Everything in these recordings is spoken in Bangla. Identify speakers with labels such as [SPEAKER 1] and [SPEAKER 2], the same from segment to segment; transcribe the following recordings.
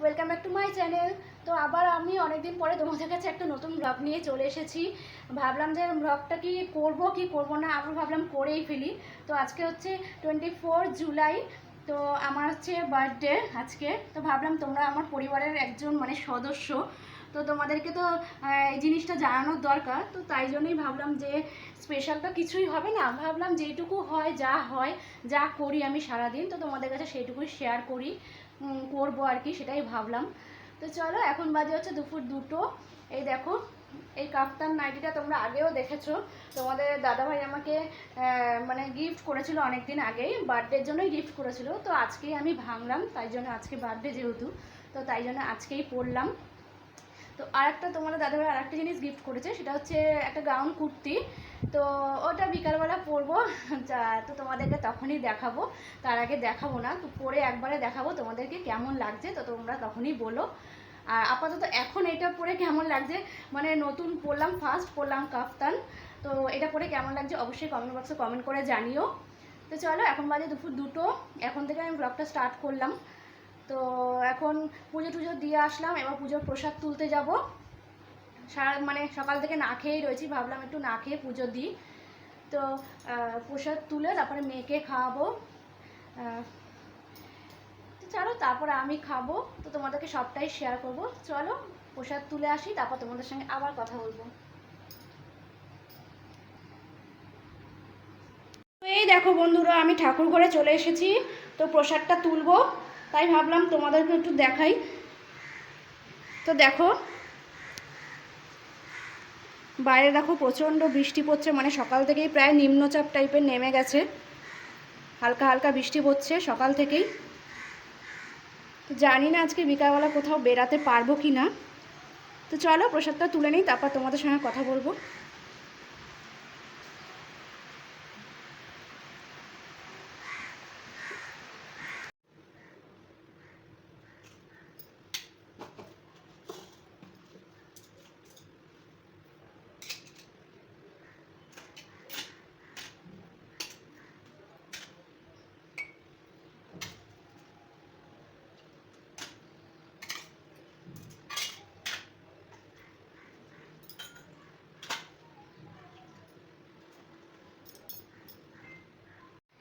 [SPEAKER 1] Welcome back to my channel তো আবার আমি অনেকদিন পরে তোমাদের কাছে একটা নতুন ব্লগ নিয়ে চলে এসেছি। ভাবলাম যে ব্লগটা কি করব কি করব না, আবার ভাবলাম করেই ফেলি। তো আজকে হচ্ছে টোয়েন্টি ফোর জুলাই তো আমার হচ্ছে বার্থডে আজকে। তো ভাবলাম তোমরা আমার পরিবারের একজন মানে সদস্য, তো তোমাদেরকে তো এই জিনিসটা জানানোর দরকার। তো তাই জন্যই ভাবলাম যে স্পেশাল তো কিছুই হবে না, ভাবলাম যেটুকু হয়, যা হয়, যা করি আমি সারাদিন, তো তোমাদের কাছে সেইটুকুই শেয়ার করি। করব আর কি, সেটাই ভাবলাম। তো চলো, এখন বাজে হচ্ছে দুপুর দুটো। এই দেখো, এই কাফতান নাইটিটা তোমরা আগেও দেখেছ। তোমাদের দাদাভাই আমাকে মানে গিফট করেছিল অনেক দিন আগেই বার্থডের জন্যই গিফট করেছিল। তো আজকেই আমি ভাঙলাম, তাই জন্য আজকে বার্থডে যেহেতু, তো তাই জন্য আজকেই পরলাম। তো আরেকটা তোমাদের দাদাভাই আরেকটা জিনিস গিফট করেছে, সেটা হচ্ছে একটা গাউন কুর্তি। তো ওটা বিকালবেলা পরবো তো তোমাদেরকে তখনই দেখাবো, তার আগে দেখাবো না, তো পরে একবারে দেখাবো তোমাদেরকে কেমন লাগছে, তো তোমরা তখনই বলো। আর আপাতত এখন এটা পরে কেমন লাগছে? মানে নতুন পরলাম ফার্স্ট পরলাম কাফতান, তো এটা পরে কেমন লাগছে অবশ্যই কমেন্ট বক্সে কমেন্ট করে জানিও। তো চলো, এখন বাজে দুপুর দুটো, এখন থেকে আমি ব্লগটা স্টার্ট করলাম। তো এখন পুজো টুজো দিয়ে আসলাম, এবার পুজোর প্রসাদ তুলতে যাব। সারা মানে সকাল থেকে না খেয়েই রয়েছি, ভাবলাম একটু না খেয়ে পুজো দিই। তো প্রসাদ তুলে তারপরে মেয়েকে খাওয়াবো। তো চলো, তারপরে আমি খাব। তো তোমাদেরকে সবটাই শেয়ার করব। চলো, প্রসাদ তুলে আসি, তারপর তোমাদের সঙ্গে আবার কথা বলব। এই দেখো বন্ধুরা, আমি ঠাকুর ঘরে চলে এসেছি। তো প্রসাদটা তুলবো। তাই ভাবলাম তোমাদেরকে একটু দেখাই। তো দেখো, বাইরে দেখো প্রচণ্ড বৃষ্টি পড়ছে মানে সকাল থেকেই প্রায় নিম্নচাপ টাইপের নেমে গেছে। হালকা হালকা বৃষ্টি পড়ছে সকাল থেকেই। তো জানি না আজকে বিকালবেলা কোথাও বেরাতে পারব কি না তো চলো প্রসাদটা তুলে নিই, তারপর তোমাদের সঙ্গে কথা বলব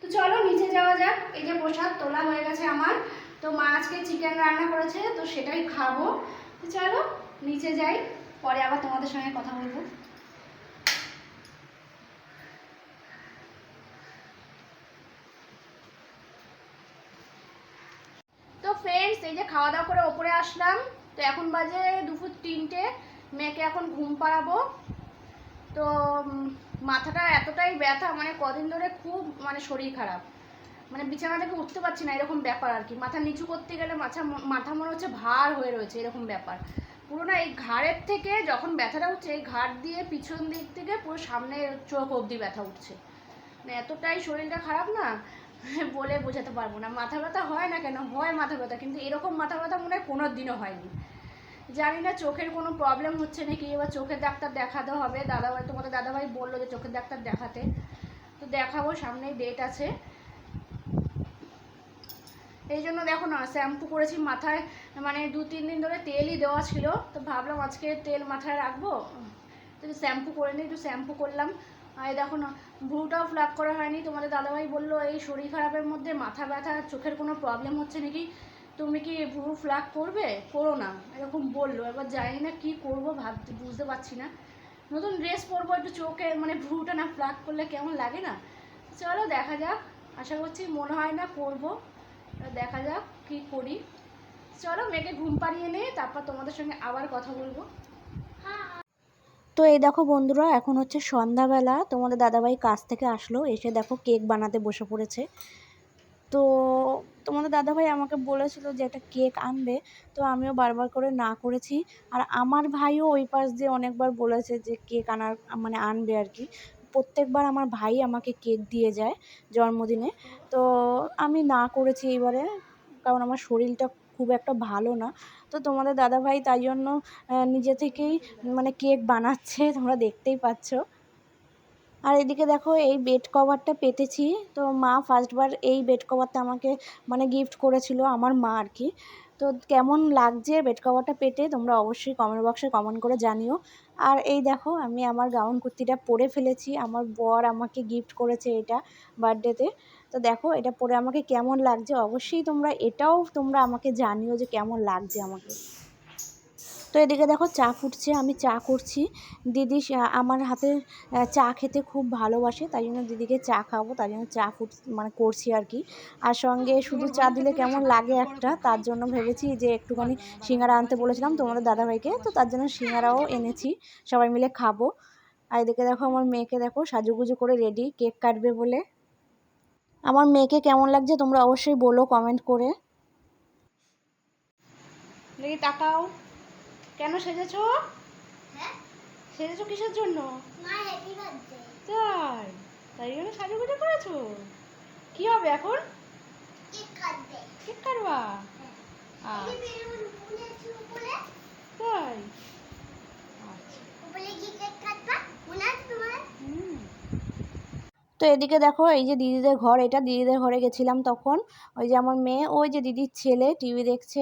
[SPEAKER 1] তো চলো নিচে যাওয়া যাক, এই যে প্রসাদ তোলা হয়ে গেছে আমার। তো মা আজকে চিকেন রান্না করেছে, তো সেটাই খাব। তো চলো, নিচে যাই, পরে আবার তোমাদের সঙ্গে কথা বলব। তো ফ্রেন্ডস এই যে খাওয়া দাওয়া করে ওপরে আসলাম। তো এখন বাজে দুপুর তিনটে, মেয়েকে এখন ঘুম পাড়াবো। তো মাথাটা এতটাই ব্যথা মানে কদিন ধরে খুব মানে শরীর খারাপ। মানে বিছানা থেকে উঠতে পারছি না, এরকম ব্যাপার আর কি। মাথা নিচু করতে গেলে মাথা মাথা মনে হচ্ছে ভার হয়ে রয়েছে, এরকম ব্যাপার। পুরো না এই ঘাড়ের থেকে যখন ব্যথাটা উঠছে, এই ঘাড় দিয়ে পিছন দিক থেকে পুরো সামনে চোখ অবধি ব্যথা উঠছে। মানে এতটাই শরীরটা খারাপ না, বলে বোঝাতে পারব না। মাথা ব্যথা হয় না কেন? হয় মাথা ব্যথা, কিন্তু এরকম মাথা ব্যথা মনে হয় কোনো দিনও হয়নি। জানি না চোখের কোনো প্রবলেম হচ্ছে নাকি, এবার চোখের ডাক্তার দেখাতে হবে। দাদাভাই, তোমাদের দাদাভাই বলল যে চোখের ডাক্তার দেখাতে। তো দেখাবো, সামনেই ডেট আছে। এই জন্য দেখো না, শ্যাম্পু করেছি মাথায় মানে দু তিন দিন ধরে তেলই দেওয়া ছিল, তো ভাবলাম আজকে তেল মাথায় রাখব। তো শ্যাম্পু করে নিই, একটু শ্যাম্পু করলাম। আর দেখো না ভ্রুটাও ফ্ল্যাপ করা হয়নি। তোমাদের দাদাভাই বলল, এই শরীর খারাপের মধ্যে মাথা ব্যথা, চোখের কোনো প্রবলেম হচ্ছে নাকি? তুমি কি ভ্রু ফ্ল্যাপ করবে? করো না, এরকম বলল। এবার জানি না কী করব, ভাবতে, বুঝতে পারছি না। নতুন ড্রেস পরবো, একটু চোখে মানে ভ্রুটা না ফ্ল্যাপ করলে কেমন লাগে না? চলো দেখা যাক, আশা করছি মনে হয় না করব। দেখা যাক কি করি। চলো মেয়েকে ঘুম পাড়িয়ে নে তারপর তোমাদের সঙ্গে আবার কথা বলব। তো এই দেখো বন্ধুরা, এখন হচ্ছে সন্ধ্যাবেলা। তোমাদের দাদাভাই কাজ থেকে আসলো, এসে দেখো কেক বানাতে বসে পড়েছে। তো তোমাদের দাদাভাই আমাকে বলেছিল যে একটা কেক আনবে, তো আমিও বারবার করে না করেছি। আর আমার ভাইও ওই পাশ দিয়ে অনেকবার বলেছে যে কেক আনার মানে আনবে আর কি। প্রত্যেকবার আমার ভাই আমাকে কেক দিয়ে যায় জন্মদিনে। তো আমি না করেছি এইবারে, কারণ আমার শরীরটা খুব একটা ভালো না। তো তোমাদের দাদাভাই তাই জন্য নিজে থেকেই মানে কেক বানাচ্ছে, তোমরা দেখতেই পাচ্ছ। আর এদিকে দেখো, এই বেড কভারটা পেতেছি। তো মা ফার্স্টবার এই বেড কভারটা আমাকে মানে গিফট করেছিল, আমার মা আর কি। তো কেমন লাগছে বেড কভারটা পেতে তোমরা অবশ্যই কমেন্ট বক্সে কমেন্ট করে জানিও। আর এই দেখো, আমি আমার গাউন কুর্তিটা পরে ফেলেছি। আমার বর আমাকে গিফট করেছে এটা বার্থডেতে তো দেখো, এটা পরে আমাকে কেমন লাগছে? অবশ্যই তোমরা এটাও তোমরা আমাকে জানিও যে কেমন লাগছে আমাকে। তো এদিকে দেখো চা ফুটছে, আমি চা করছি। দিদি আমার হাতে চা খেতে খুব ভালোবাসে, তাই জন্য দিদিকে চা খাব তাই জন্য চা ফুট মানে করছি আর কি। আর সঙ্গে শুধু চা দিলে কেমন লাগে একটা, তার জন্য ভেবেছি যে একটুখানি সিঙ্গারা আনতে বলেছিলাম তোমাদের দাদাভাইকে, তো তার জন্য সিঙ্গারাও এনেছি, সবাই মিলে খাব। আর এদিকে দেখো আমার মেয়েকে দেখো সাজুগুজু করে রেডি কেক কাটবে বলে। আমার মেয়েকে কেমন লাগছে তোমরা অবশ্যই বলো কমেন্ট করে। তাকাও কেন সেজেছো? সেজেছো কিসের জন্য? তাই তাই জন্য সাজুগুজু করেছ? কি হবে এখন? কেক কাটবা। আচ্ছা। তাই? আচ্ছা। তো এদিকে দেখো এই যে দিদিদের ঘর এটা দিদিদের ঘরে গেছিলাম তখন। ওই যে আমার মেয়ে ওই যে দিদির ছেলে টিভি দেখছে।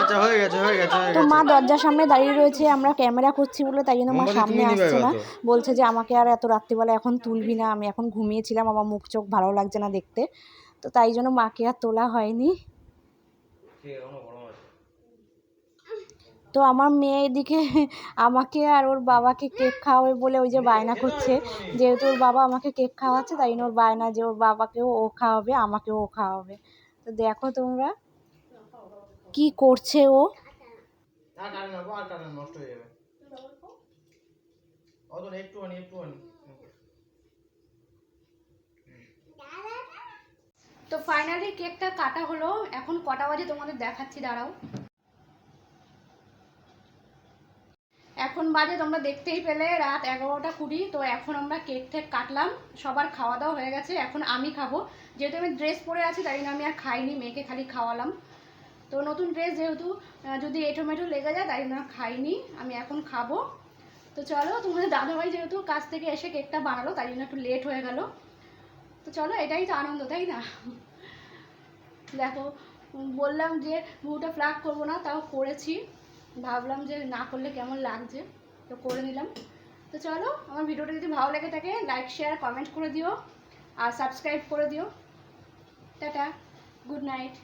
[SPEAKER 2] আচ্ছা হয়ে গেছে হয়ে গেছে
[SPEAKER 1] তো মা দরজার সামনে দাঁড়িয়ে রয়েছে আমরা ক্যামেরা করছি বলে তাই জন্য মা সামনে আসছে না। বলছে যে আমাকে আর এত রাত্রিবেলা এখন তুলবি না আমি এখন ঘুমিয়েছিলাম আমার মুখ চোখ ভালো লাগছে না দেখতে। তো তাই জন্য মাকে আর তোলা হয়নি। তো আমার মেয়ে এদিকে আমাকে আর ওর বাবাকে কেক খাওয়াবে বলে ওই যে বায়না করছে। যেহেতু ওর বাবা আমাকে কেক খাওয়াচ্ছে তাই জন্য ওর বায়না যে ওর বাবাকেও ও খাওয়াবে আমাকেও ও খাওয়াবে। তো দেখো তোমরা। কি করছে ও?
[SPEAKER 2] নষ্ট হয়ে যাবে।
[SPEAKER 1] তো ফাইনালি কেকটা কাটা হলো। এখন কটা বাজে তোমাদের দেখাচ্ছি দাঁড়াও। এখন বাজে তোমরা দেখতেই পেলে রাত এগারোটা কুড়ি। তো এখন আমরা কেক টেক কাটলাম। সবার খাওয়া দাওয়া হয়ে গেছে। এখন আমি খাব। যেহেতু আমি ড্রেস পরে আছি তাই জন্য আমি আর খাইনি মেয়েকে খালি খাওয়ালাম। তো নতুন ড্রেস যেহেতু যদি এঁটো মেটো লেগে যায়, তাই আর খাইনি, আমি এখন খাব। তো চলো, তোমাদের দাদাভাই যেহেতু কাছ থেকে এসে কেকটা বানালো, তাই জন্য একটু লেট হয়ে গেল। তো চলো, এটাই তো আনন্দ, তাই না? দেখো, বললাম যে মুখটা ফ্লাগ করব না, তাও করেছি। ভাবলাম যে না করলে কেমন লাগছে, তো করে নিলাম। তো চলো, আমার ভিডিওটা যদি ভালো লেগে থাকে লাইক শেয়ার কমেন্ট করে দিও, আর সাবস্ক্রাইব করে দিও। Tata good night